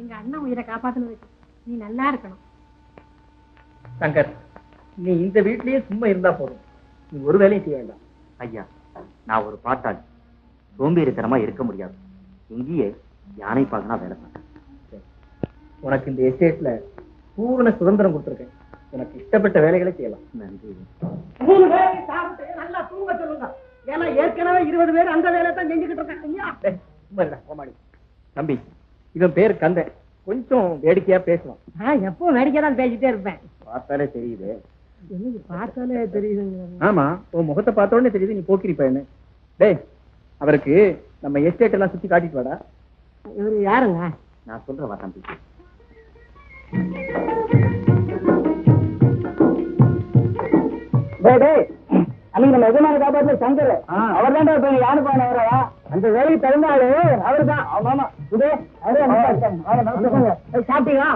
எங்க அண்ணன் உயிரை காப்பாத்துனதுக்கு நீ நல்லா இருக்கணும். சங்கர் நீ இந்த வீட்லயே சும்மா இருந்தா போதும். நீ ஒரு வேலையும் செய்ய வேண்டாம். ஐயா நான் ஒரு பாட்டாளி சோம்பேறித்தனமா இருக்க முடியாது. இங்கேயே யானை பாகனா வேலை பார்த்தேன் உனக்கு இந்த எஸ்டேட்ல பூரண சுதந்திரம் கொடுத்துருக்கேன். உனக்கு இஷ்டப்பட்ட வேலைகளை செய்யலாம். நன்றி. மூணு பேரை சாப்பிட்டு நல்லா தூங்க சொல்லுங்க. ஏன்னா ஏற்கனவே இருபது பேர் அந்த வேலையை தான் செஞ்சுக்கிட்டு இருக்காங்க. ஐயா டேய், சும்மா கோமாளி தம்பி இவன் பேர் கந்தன். கொஞ்சம் வேடிக்கையா பேசுவான் நான் எப்பவும் வேடிக்கை தான் பேசிட்டே இருப்பேன். பார்த்தாலே தெரியுது. பார்த்தாலே தெரியுதுங்க. ஆமா உன் முகத்தை பார்த்த உடனே தெரியுது நீ போக்கிரி பையனு டேய் அவருக்கு நம்ம எஸ்டேட் எல்லாம் சுத்தி காட்டிட்டு வாடா. இவரு யாருங்க? நான் சொல்றேன் வா தம்பி. டேய் அன்னைக்கு நம்ம எஜமான காப்பாத்துல சங்கர். அவர் தான் இப்ப யாரு பான வரவா அந்த வேலைக்கு ஆளு அவரு தான் ஆமா. இது சாப்பிட்டீங்களா?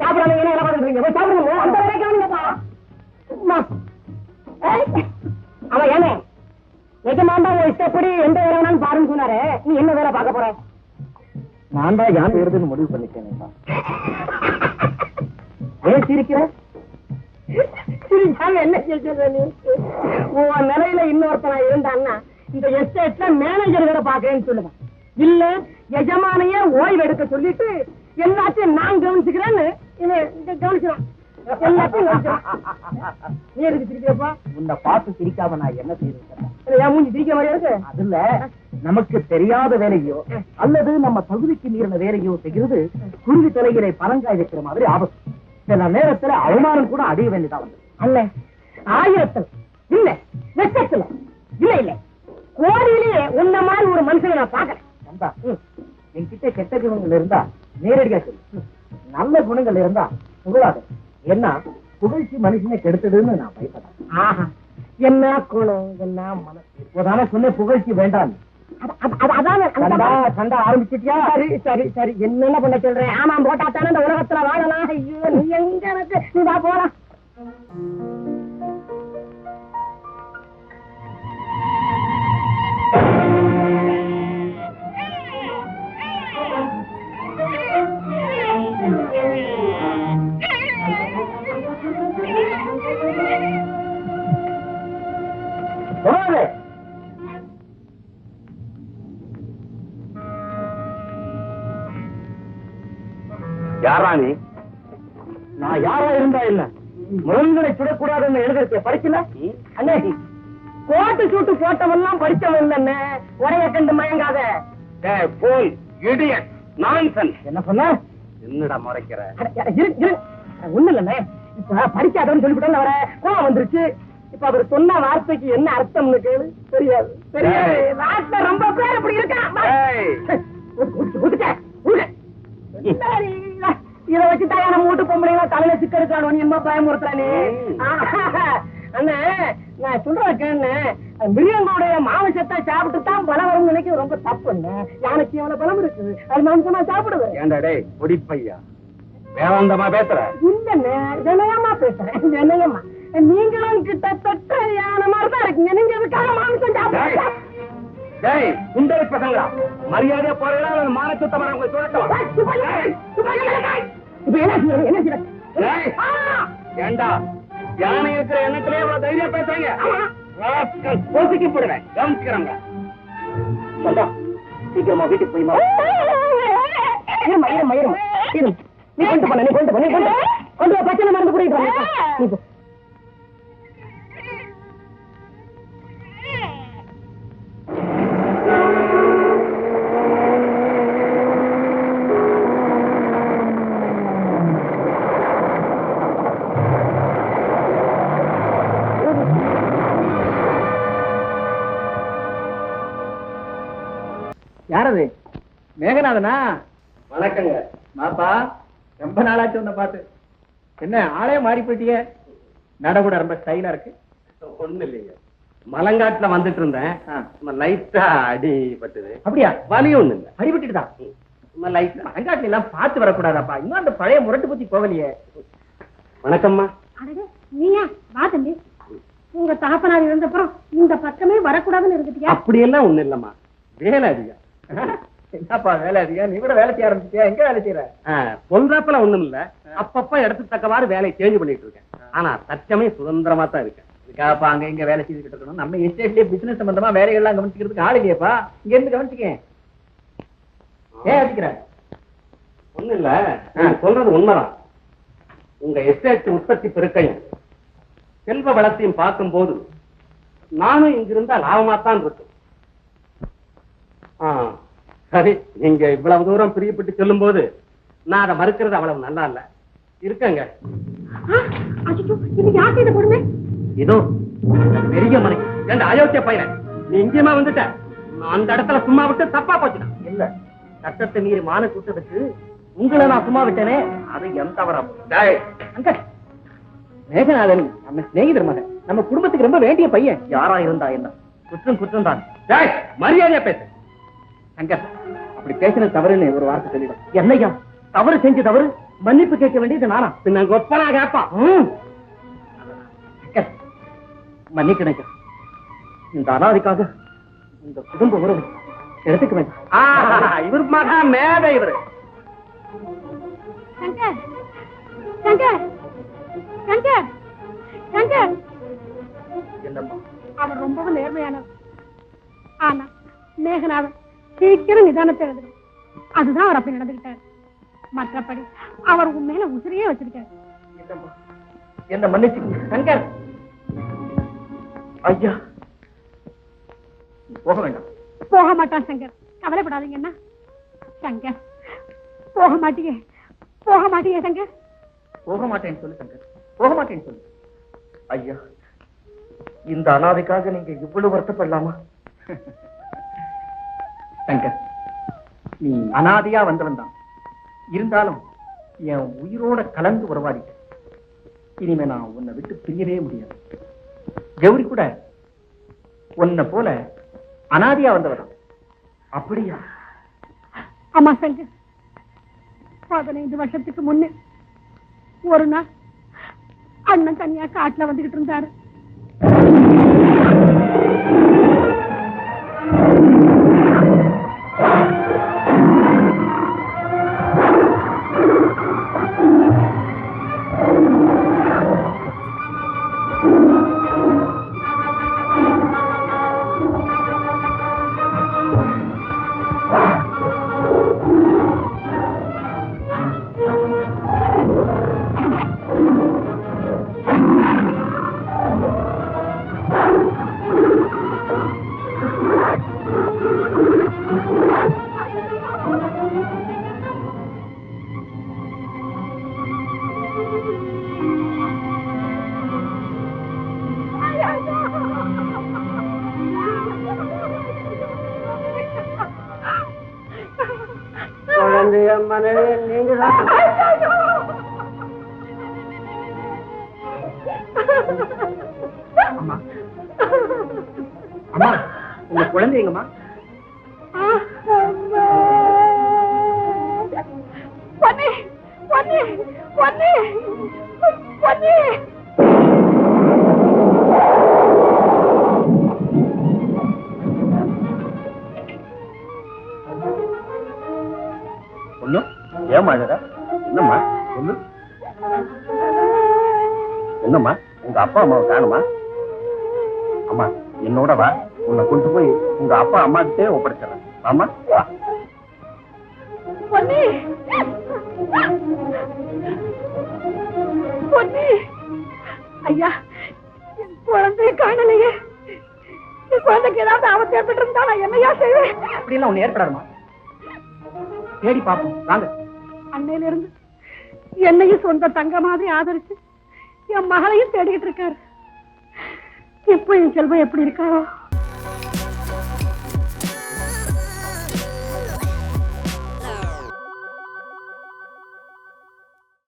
சாப்பிடாம என்ன வேலை பார்த்துட்டு போய் சாப்பிடுங்க. அந்த வேலை கவனிங்கப்பா அவன் ஏனே எஜமாண்டா உன் இஷ்டப்படி எந்த வேலை வேணாலும் பாருன்னு சொன்னாரு. நீ என்ன வேலை பார்க்க போற? நான் தான் யான் வருதுன்னு முடிவு பண்ணிட்டேன் ஏன் சிரிக்கிற சிரிக்காம என்ன கேட்கற நீ? உன் நிலையில இன்னொருத்தனா இருந்தான்னா இந்த எஸ்டேட்ல மேனேஜர் வேற பாக்குறேன்னு சொல்லுவேன். இல்ல எஜமானையே ஓய்வு எடுக்க சொல்லிட்டு எல்லாத்தையும் நான் கவனிச்சுக்கிறேன்னு இவன் அதுல நமக்கு தெரியாத வேலையோ அல்லது நம்ம தகுதிக்கு மீறின வேலையோ செய்கிறது குருவி தலையிலே பழங்காய் வைக்கிற மாதிரி ஆபத்து. சில நேரத்துல அவமானம் கூட அடைய வேண்டியதா வந்து அல்ல. ஆயிரத்துல. இல்ல லட்சத்துல. இல்ல இல்ல. கோடியிலேயே உன்ன மாதிரி ஒரு மனுஷனை நான் பாக்கிறேன் என்கிட்ட கெட்ட குணங்கள் இருந்தா நேரடியா சொல்லு. நல்ல குணங்கள் இருந்தா புகழாத என்ன புகழ்ச்சி மனுஷனை கெடுத்ததுன்னு நான் பயப்படேன் ஆஹா. என்ன குணம் என்ன மனசு? இப்போதானே சொன்ன புகழ்ச்சி வேண்டாம் என்னென்ன பண்ண சொல்றேன்? ஆமா போட்டா தானே இந்த உலகத்துல வாழலாம். ஐயோ நீ எங்க எனக்கு நீ வா போலாம். யாரா நீ நான் யாரா இருந்தா என்ன முரண்களை சுடக்கூடாதுன்னு எழுதிருக்க படிக்கல? அண்ணே கோட்டு சூட்டு போட்டவெல்லாம் படிச்சவன் இல்லைன்னு உடைய கண்டு மயங்காத. போல் இடியட் நான்சன் என்ன சொன்ன? என்னடா முறைக்கிற? ஒண்ணும் இல்லண்ணே. இப்ப படிக்காதவன்னு சொல்லிவிட்டேன் அவரை. கோவம் வந்துருச்சு. இப்ப அவர் சொன்ன வார்த்தைக்கு என்ன அர்த்தம்னு கேளு. தெரியாது. தெரியாது. ரொம்ப பேர் அப்படி இருக்கான் இத வச்சு தான் நம்ம வீட்டு பொம்பளைங்களா தலையில சிக்கெடுக்கானு நீ என்ன பயமுறுத்துறானே? ம். அண்ணே நான் சொல்றத கேண்ணே மிருகங்களுடைய மாமிசத்தை சாப்பிட்டு தான் பலம் வரும்னு நினைக்கிறது ரொம்ப தப்புண்ணே. யானைக்கு எவ்வளவு பலம் இருக்கு அது மாமிசமா சாப்பிடுவேன். ஏண்டா டேய் பொடிப்பையா வேதாந்தமா பேசுற? இல்லண்ணே வினயமா பேசுறேன். வினயமா. நீங்களும் கிட்டத்தட்ட யானை மாதிரி தான் இருக்கீங்க. நீங்க எதுக்காக மாமிசம் சாப்பிடுறீங்க? டேய் குண்டை பசங்களா மரியாதையா போறீங்களா? இல்ல மான சுத்தமா உங்களை சொல்லட்டவா இப்ப என்ன என்ன! ஏண்டா? யானை இருக்கிற எண்ணத்திலே இவ்வளவு தைரியம் பேசுறீங்க? பொசுக்கி போடுவேன். கவனிக்கிறவங்க சொல்றா சீக்கிரமா வீட்டுக்கு போய் இருமா, இருமா, இருமா. இரு. நீ கொண்டு போன, நீ கொண்டு போ, நீ கொண்டு. கொண்டு பச்சை மருந்து குடிக்கிட்டு மேகநாதனா வணக்கங்க. மாப்பா ரொம்ப நாளாச்சு உன்னை பார்த்து. என்ன ஆளே மாறி போயிட்டிய? நட கூட ரொம்ப ஸ்டைலா இருக்கு. ஒண்ணு இல்லைங்க. மலங்காட்டுல வந்துட்டு இருந்தேன். லைட்டா அடி பட்டுது. அப்படியா? வலி ஒண்ணு இல்ல. லைட்டா. அங்காட்டுல எல்லாம் பார்த்து வரக்கூடாதாப்பா? இன்னும் அந்த பழைய முரட்டு பத்தி போகலையே. வணக்கம்மா. நீயா? வா தம்பி. உங்க தகப்பனார் இருந்தப்புறம் இந்த பக்கமே வரக்கூடாதுன்னு இருந்துட்டியா? அப்படியெல்லாம் ஒண்ணு இல்லம்மா. வேலை அதிகம். என்னப்பா வேலை அதிகம் நீ கூட வேலை செய்ய ஆரம்பிச்சியா எங்க வேலை செய்யற சொல்றப்பல ஒண்ணும் இல்ல. அப்பப்ப இடத்துக்கு தக்கவாறு வேலையை சேஞ்ச் பண்ணிட்டு இருக்கேன். ஆனா தற்சமயம் சுதந்திரமா தான் இருக்கேன். இதுக்காகப்பா அங்க இங்க வேலை செய்துக்கிட்டு இருக்கணும். நம்ம எஸ்டேட்லயே பிசினஸ் சம்பந்தமா வேலைகள்லாம் கவனிச்சுக்கிறதுக்கு ஆள் இல்லையப்பா. இங்க இருந்து கவனிச்சுக்க ஏன் அடிக்கிற ஒண்ணு இல்ல. சொல்றது உண்மைதான். உங்க எஸ்டேட் உற்பத்தி பெருக்கையும் செல்வ வளத்தையும் பார்க்கும்போது நானும் இங்க இருந்தா லாபமா தான் இருக்கும். ஆ, சரி நீங்க இவ்வளவு தூரம் பிரியப்பட்டு சொல்லும் போது நான் அதை மறுக்கிறது அவ்வளவு நல்லா இல்ல. இருக்கங்க. இது பெரிய மனை ரெண்டு அயோக்கிய பையன். நீ இங்கேயுமா வந்துட்ட. அந்த இடத்துல சும்மா விட்டு தப்பா போச்சுடா. இல்ல. சட்டத்தை மீறி மான கூட்டத்துக்கு உங்களை நான் சும்மா விட்டேனே அது என் தவறா அங்க. மேகநாதன் நம்ம சிநேகிதர் மகன். நம்ம குடும்பத்துக்கு ரொம்ப வேண்டிய பையன். யாரா இருந்தா என்ன? குற்றம் குற்றம் தான். டேய், மரியாதையா பேசு. சங்கர் அப்படி பேசினது தவறுன்னு ஒரு வார்த்தை சொல்லிடும். என்னையா? தவறு செஞ்சு தவறு? மன்னிப்பு கேட்க வேண்டியது நானா? பின்ன கொப்பனா கேட்பான் ம். சங்கர் மன்னிக்கணையா இந்த அனாதிக்காக இந்த குடும்ப உறவு எடுத்துக்க வேண்டாம். இவர் மகன் மேதை இவரு. சங்கர் சங்கர் சங்கர் சங்கர். என்னம்மா? அவர் ரொம்பவும் நேர்மையானவர் ஆனா மேகநாதன் சீக்கிரம் நிதானத்தை எழுதும் அதுதான் அவர் அப்படி நடந்துகிட்டார் மற்றபடி அவர் உன் மேல உசிரியே வச்சிருக்காரு. என்னம்மா? என்ன மன்னிச்சு சங்கர். ஐயா. போக வேண்டாம். போக மாட்டான் சங்கர். கவலைப்படாதீங்க என்ன சங்கர். போக மாட்டீங்க போக மாட்டீங்க சங்கர். போக மாட்டேன்னு சொல்லு சங்கர். போக மாட்டேன்னு சொல்லு. ஐயா இந்த அனாதைக்காக நீங்க இவ்வளவு வருத்தப்படலாமா? சங்கர் நீ அனாதையா வந்தவன் தான் இருந்தாலும் என் உயிரோட கலந்து உறவாடிட்ட. இனிமே நான் உன்னை விட்டு பிரியவே முடியாது. கௌரி கூட உன்னை போல அனாதியா வந்தவன் தான் அப்படியா? ஆமா சங்கர். பதினைந்து வருஷத்துக்கு முன்னே ஒரு நாள் அண்ணன் தனியா காட்டுல வந்துகிட்டு இருந்தாரு. மனைவி நீங்க அம்மா. அம்மா உங்க குழந்தைங்கம்மா பொன்னி பொன்னி பொன்னி பொன்னி. ஏமா அழற என்னம்மா? சொல்லு. என்னம்மா? உங்க அப்பா அம்மாவை காணுமா? அம்மா என்னோட வா. உன்னை கொண்டு போய் உங்க அப்பா அம்மா கிட்டே ஒப்படைச்சிடறேன். ஆமா வா. பொன்னி! பொன்னி! ஐயா என் குழந்தைய காணலையே. என் குழந்தைக்கு ஏதாவது ஆபத்து ஏற்பட்டு இருந்தா நான் என்னையா செய்வேன்? அப்படியெல்லாம் ஒண்ணு ஏற்படாதுமா. தேடி பார்ப்போம். வாங்க. அன்னையில இருந்து என்னையும் சொந்த தங்க மாதிரி ஆதரிச்சு என் மகளையும் தேடிக்கிட்டு இருக்காரு. இப்போ என் செல்வம் எப்படி இருக்காரோ